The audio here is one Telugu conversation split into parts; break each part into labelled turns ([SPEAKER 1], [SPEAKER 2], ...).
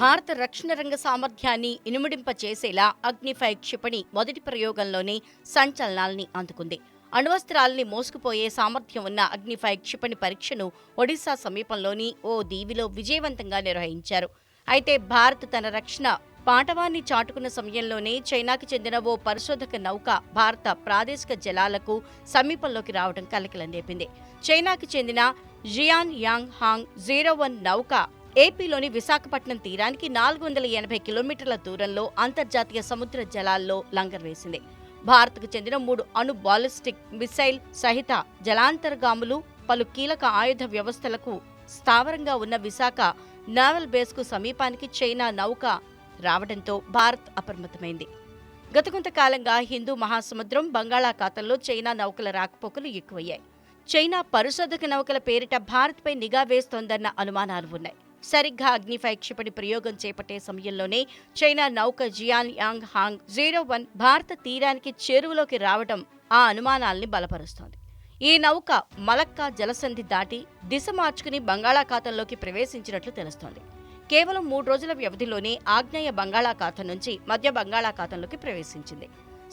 [SPEAKER 1] భారత రక్షణ రంగ సామర్థ్యాన్ని ఇనుమడింపచేసేలా అగ్నిఫై క్షిపణి మొదటి ప్రయోగంలోనే సంచలనాల్ని అందుకుంది. అణువస్త్రాల్ని మోసుకుపోయే సామర్థ్యం ఉన్న అగ్నిఫై క్షిపణి పరీక్షను ఒడిశా సమీపంలోని ఓ దీవిలో విజయవంతంగా నిర్వహించారు. అయితే భారత్ తన రక్షణ పాటవాన్ని చాటుకున్న సమయంలోనే చైనాకి చెందిన ఓ పరిశోధక నౌక భారత ప్రాదేశిక జలాలకు సమీపంలోకి రావడం కలకలం రేపింది. చైనాకి చెందిన Xiang Yang Hong zero one నౌక ఏపీలోని విశాఖపట్నం తీరానికి నాలుగు వందల ఎనభై కిలోమీటర్ల దూరంలో అంతర్జాతీయ సముద్ర జలాల్లో లంగర్ వేసింది. భారత్కు చెందిన మూడు అణు బాలిస్టిక్ మిసైల్ సహిత జలాంతర్గాములు పలు కీలక ఆయుధ వ్యవస్థలకు స్థావరంగా ఉన్న విశాఖ నావల్ బేస్కు సమీపానికి చైనా నౌక రావడంతో భారత్ అప్రమత్తమైంది. గత కొంతకాలంగా హిందూ మహాసముద్రం బంగాళాఖాతంలో చైనా నౌకల రాకపోకలు ఎక్కువయ్యాయి. చైనా పరిశోధక నౌకల పేరిట భారత్పై నిఘా వేస్తోందన్న అనుమానాలు ఉన్నాయి. సరిగ్గా అగ్నిఫై క్షిపణి ప్రయోగం చేపట్టే సమయంలోనే చైనా నౌక Xiang Yang Hong zero one భారత తీరానికి చేరువలోకి రావడం ఆ అనుమానాల్ని బలపరుస్తోంది. ఈ నౌక మలక్కా జలసంధి దాటి దిశ మార్చుకుని బంగాళాఖాతంలోకి ప్రవేశించినట్లు తెలుస్తోంది. కేవలం మూడు రోజుల వ్యవధిలోనే ఆగ్నేయ బంగాళాఖాతం నుంచి మధ్య బంగాళాఖాతంలోకి ప్రవేశించింది.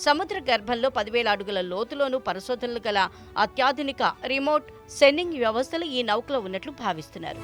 [SPEAKER 1] సముద్ర గర్భంలో పదివేల అడుగుల లోతులోనూ పరిశోధనలు గల అత్యాధునిక రిమోట్ సెన్నింగ్ వ్యవస్థలు ఈ నౌకలో ఉన్నట్లు భావిస్తున్నారు.